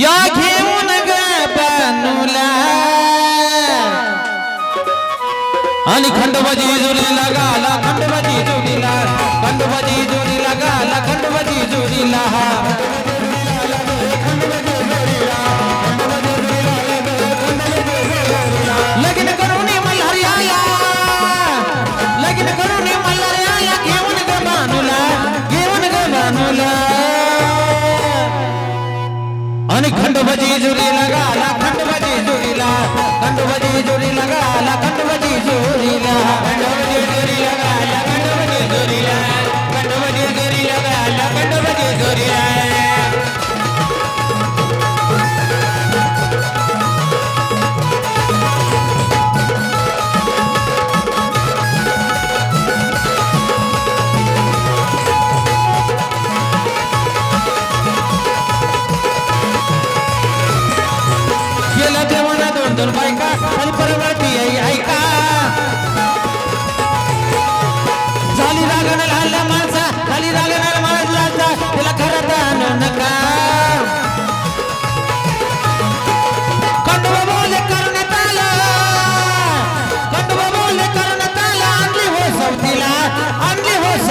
या घेऊन ग बनूला. आणि खंडोबाजी जुरीला गाला खंडोबाजी जुरीला खंडोबाजी जुरीला गाला खंडोबाजी जुरीला हा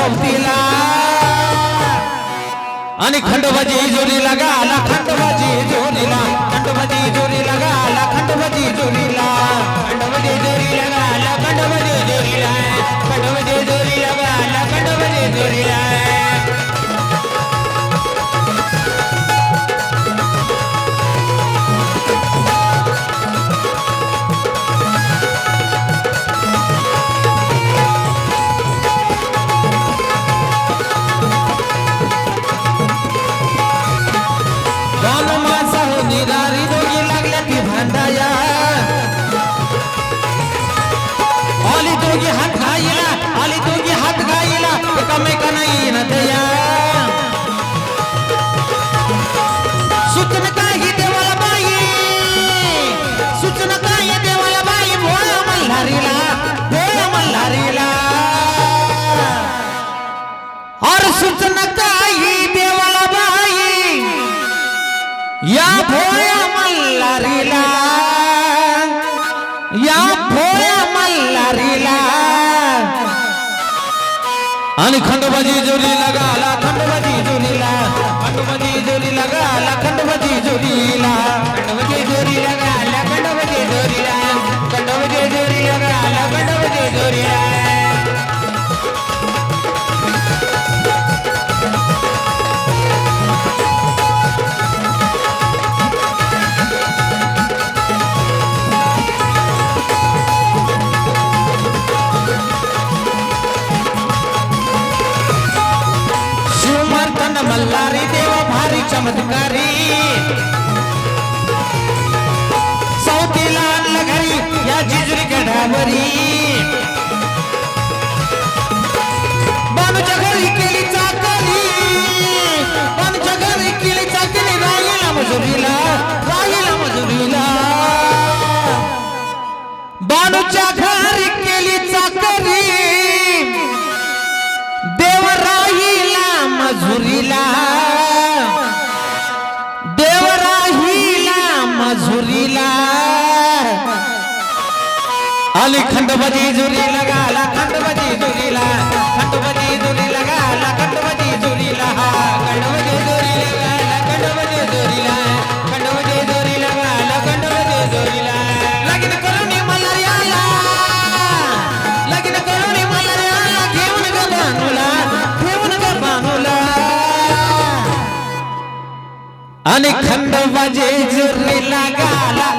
आणली आणि खंडोबाची जोडीला गाला खंडोबाची जोडीला ಅಲಿತೋಗಿ ಹತ್ ಹಾಯಿನ ಅಲಿತೋಗಿ ಹತ್ ಹಾಯಿನ ಕಮ್ಮೆ ಕನ ಏನದೆಯ ಸುತ್ತನ ಕಾಯಿ ದೇವಳ ಬಾಯಿ ಸುತ್ತನ ಕಾಯಿ ದೇವಳ ಬಾಯಿ ಬೋಳ ಮಲ್ಲಾರಿಲ ಬೋಳ ಮಲ್ಲಾರಿಲ और सुचन काई देवल बाई या भोया मल्लारिला या भो मल्हारीला आणि खंडोबाजी जोडीला गाला खंडोबाजी जोडीला. खंडोबाजी जोडीला गाला खंडोबाजी जोडीला. जिजुरी बानूच्या घरी केली चाकरी बानूच्या घरी केली चाकरी राहिला मजुरीला राहिला मजुरीला. बानूच्या घरी केली चाकरी देव राहिला मजुरीला. देव राहिला मजुरीला. आली खंडोबाजी जुरी लगाला खंडोबाजी जुरीला खंडोबाजी जुरी लगाला खंडोबाजी जुरीला हा खंडोबाजी जुरी लगाला खंडोबाजी जुरीला खंडोबाजी जुरी लगाला खंडोबाजी जुरीला लगीन करून मल्हारी आला लगीन करून मल्हारी आला घेऊन ग बानूला घेऊन ग बानूला आणि जुरी लगाला